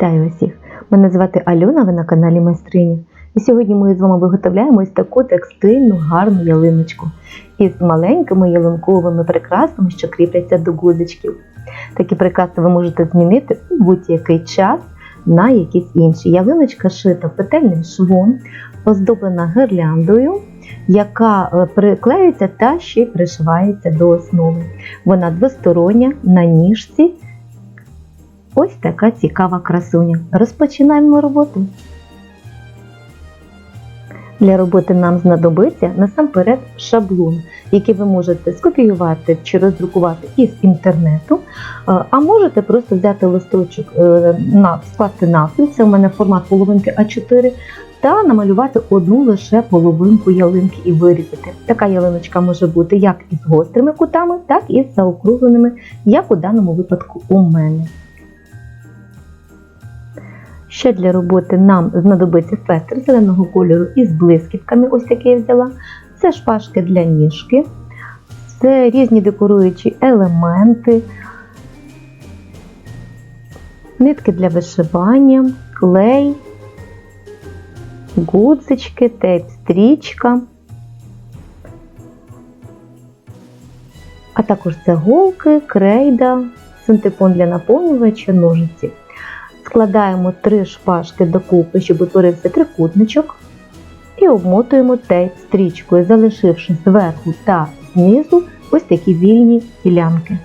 Вітаю усіх! Мене звати Альона, ви на каналі Майстриня. І сьогодні ми з вами виготовляємо ось таку текстильну гарну ялиночку із маленькими ялинковими прикрасами, що кріпляться до гудзичків. Такі прикраси ви можете змінити у будь-який час на якісь інші. Ялиночка шита петельним швом, оздоблена гирляндою, яка е, приклеюється та ще й пришивається до основи. Вона двостороння на ніжці. Ось така цікава красуня. Розпочинаємо роботу. Для роботи нам знадобиться насамперед шаблон, який ви можете скопіювати чи роздрукувати із інтернету, е, а можете просто взяти листочок, е, скласти навпіл, це у мене формат половинки А4, та намалювати одну лише половинку ялинки і вирізати. Така ялиночка може бути як із гострими кутами, так і з заокругленими, як у даному випадку у мене. Ще для роботи нам знадобиться фетр зеленого кольору із блискітками, ось такий взяла. Це шпажки для ніжки, це різні декоруючі елементи, нитки для вишивання, клей, гудзички, тейп-стрічка, а також це голки, крейда, синтепон для наповнювача, ножиці. Складаємо три шпажки докупи, щоб утворився трикутничок, і обмотуємо тейп стрічкою, залишивши зверху та знизу ось такі вільні ділянки.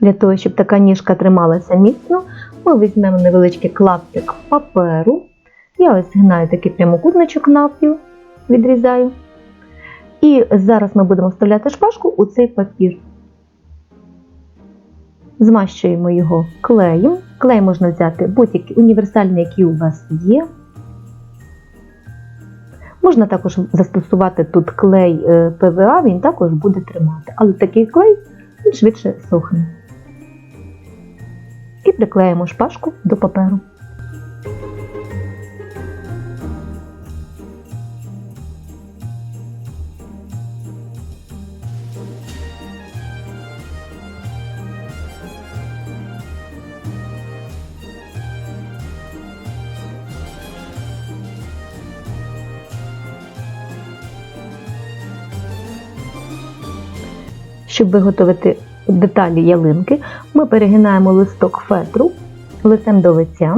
Для того, щоб така ніжка трималася міцно, ми візьмемо невеличкий клаптик паперу. Я ось згинаю такий прямокутничок навпіл, відрізаю. І зараз ми будемо вставляти шпажку у цей папір. Змащуємо його клеєм. Клей можна взяти будь-який універсальний, який у вас є. Можна також застосувати тут клей е, ПВА, він також буде тримати. Але такий клей він швидше сохне. І приклеїмо шпажку до паперу. Щоб виготовити деталі ялинки, ми перегинаємо листок фетру лицем до лиця,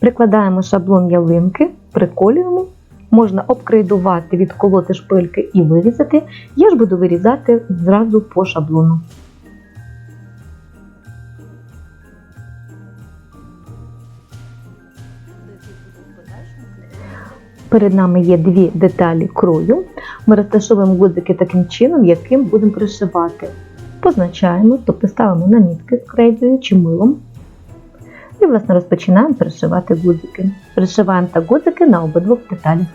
прикладаємо шаблон ялинки, приколюємо. Можна обкрейдувати, відколоти шпильки і вирізати. Я ж буду вирізати зразу по шаблону. Перед нами є дві деталі крою. Ми розташовуємо гудзики таким чином, яким будемо пришивати. Позначаємо, тобто ставимо на мітки з крейдою чи милом. І, власне, розпочинаємо пришивати гудзики. Пришиваємо так гудзики на обидвох деталях.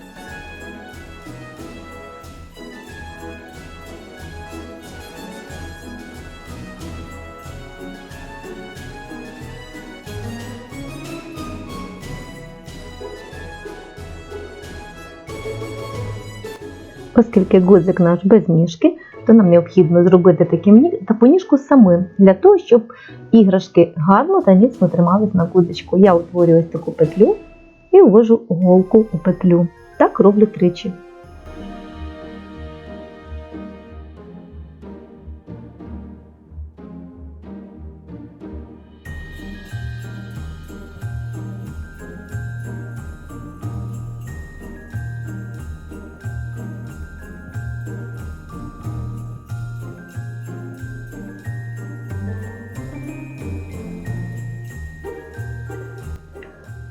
Оскільки гудзик наш без ніжки, то нам необхідно зробити таким та таку ніжку самим, для того, щоб іграшки гарно та міцно тримались на гудзичку. Я утворюю ось таку петлю і ввожу голку у петлю. Так роблю тричі.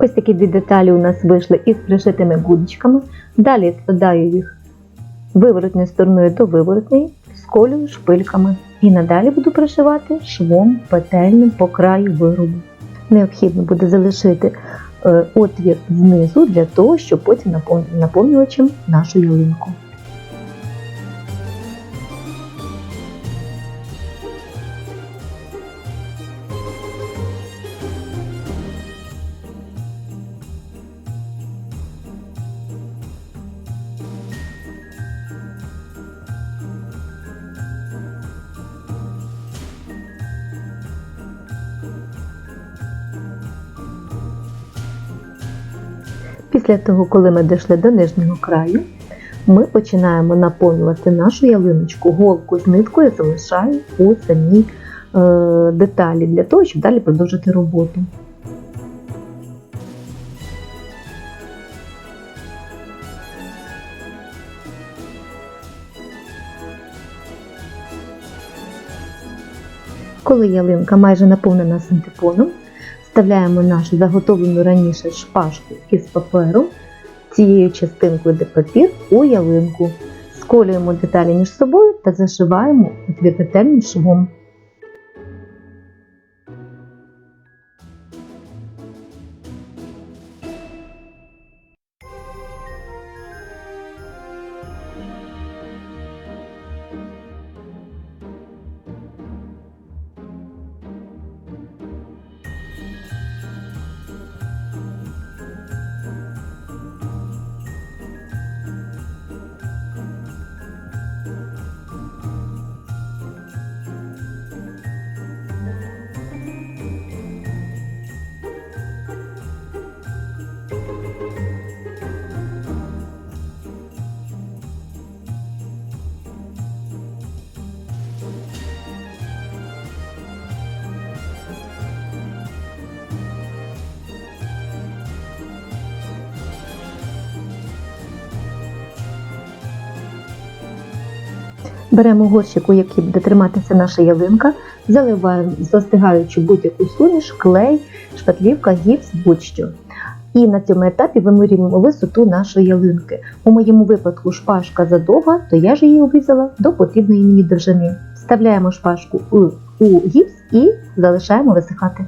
Ось такі дві деталі у нас вийшли із пришитими гудочками. Далі складаю їх виворотною стороною до виворотної, сколюю шпильками. І надалі буду пришивати швом петельним по краю виробу. Необхідно буде залишити е, отвір знизу для того, щоб потім наповнювачем нашу ялинку. Після того, коли ми дійшли до нижнього краю, ми починаємо наповнювати нашу ялиночку. Голку з ниткою залишаю у самій е, деталі для того, щоб далі продовжити роботу. Коли ялинка майже наповнена синтепоном, вставляємо нашу заготовлену раніше шпажку із паперу цією частинкою де папір у ялинку. Сколюємо деталі між собою та зашиваємо відпетельним швом. Беремо горщик, у який буде триматися наша ялинка, заливаємо застигаючи будь-яку суміш, клей, шпатлівка, гіпс, будь-що. І на цьому етапі вимірюємо висоту нашої ялинки. У моєму випадку шпажка задовга, то я ж її обрізала до потрібної мені довжини. Вставляємо шпажку у, у гіпс і залишаємо висихати.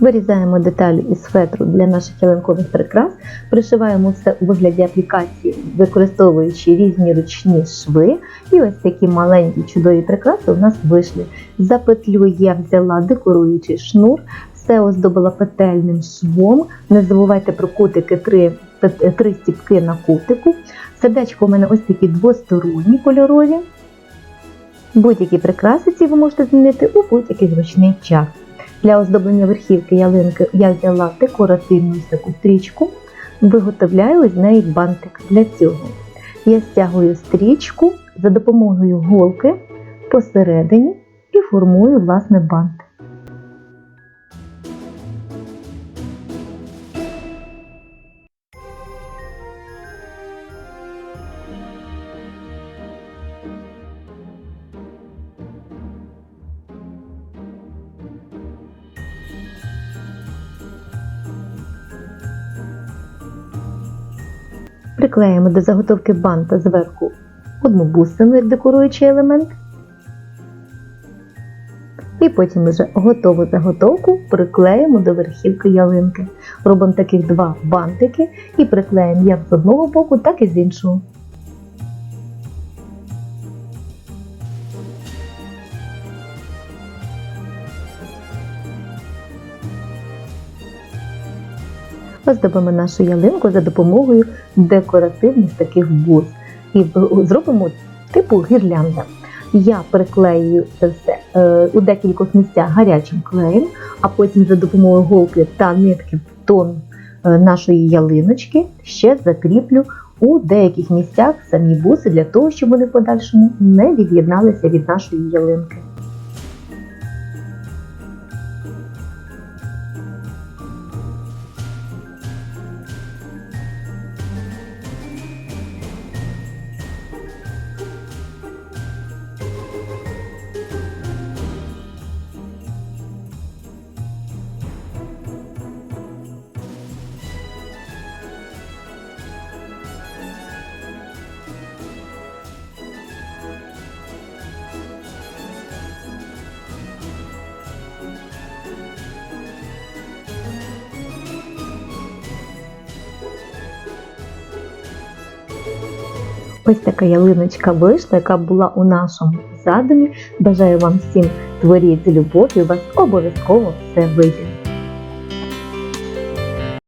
Вирізаємо деталі із фетру для наших ялинкових прикрас, пришиваємо все у вигляді аплікації, використовуючи різні ручні шви. І ось такі маленькі чудові прикраси у нас вийшли. За петлю я взяла декоруючий шнур, все оздобила петельним швом. Не забувайте про кутики, три, три стіпки на кутику. Сердечко у мене ось такі двосторонні кольорові. Будь-які прикраси ці ви можете змінити у будь-який зручний час. Для оздоблення верхівки ялинки я взяла декоративну таку стрічку, виготовляю з неї бантик. Для цього я стягую стрічку за допомогою голки посередині і формую власне бантик. Приклеїмо до заготовки банта зверху одну бусину як декоруючий елемент. І потім вже готову заготовку приклеїмо до верхівки ялинки. Робимо таких два бантики і приклеїмо як з одного боку, так і з іншого. Оздобимо нашу ялинку за допомогою декоративних таких бус. І зробимо типу гірлянда. Я приклею е, у декількох місцях гарячим клеєм, а потім за допомогою голки та нитки тон е, нашої ялиночки ще закріплю у деяких місцях самі буси для того, щоб вони в подальшому не від'єдналися від нашої ялинки. Ось така ялиночка вийшла, яка була у нашому задумі. Бажаю вам всім творіть з любов'ю, у вас обов'язково все вийде.